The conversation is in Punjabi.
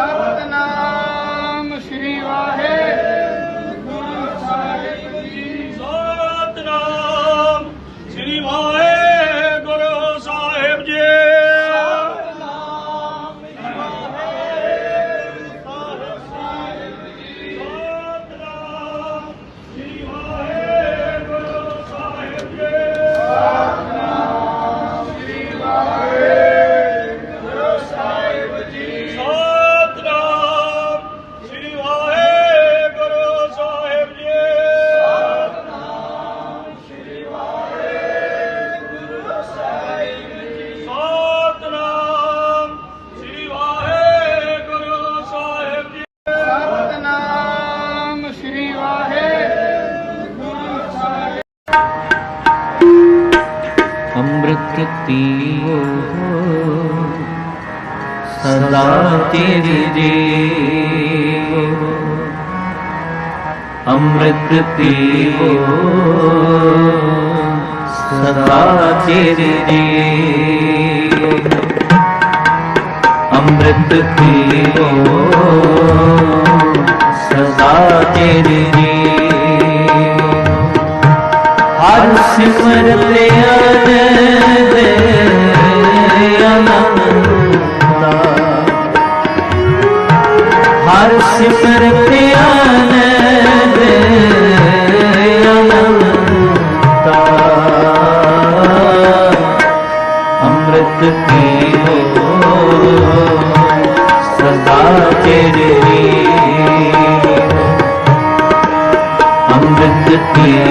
ਸਤਨਾਮ ਅੰਮ੍ਰਿਤ ਪੀਓ ਸਦਾ ਤੇਰੇ ਜੀਵੋ ਅੰਮ੍ਰਿਤ ਪੀਓ ਸਦਾ ਤੇਰੇ ਜੀਵੋ ਅੰਮ੍ਰਿਤ ਪੀਓ ਸਦਾ ਤੇਰੇ ਜੀਵੋ ਹਰ ਸਿਮਰਤ ਆਨੰਦ ਅਨੰਤਾ ਅੰਮ੍ਰਿਤ ਪੀਓ ਸਦਾ ਤੇਰੇ ਅੰਮ੍ਰਿਤ ਪੀਓ।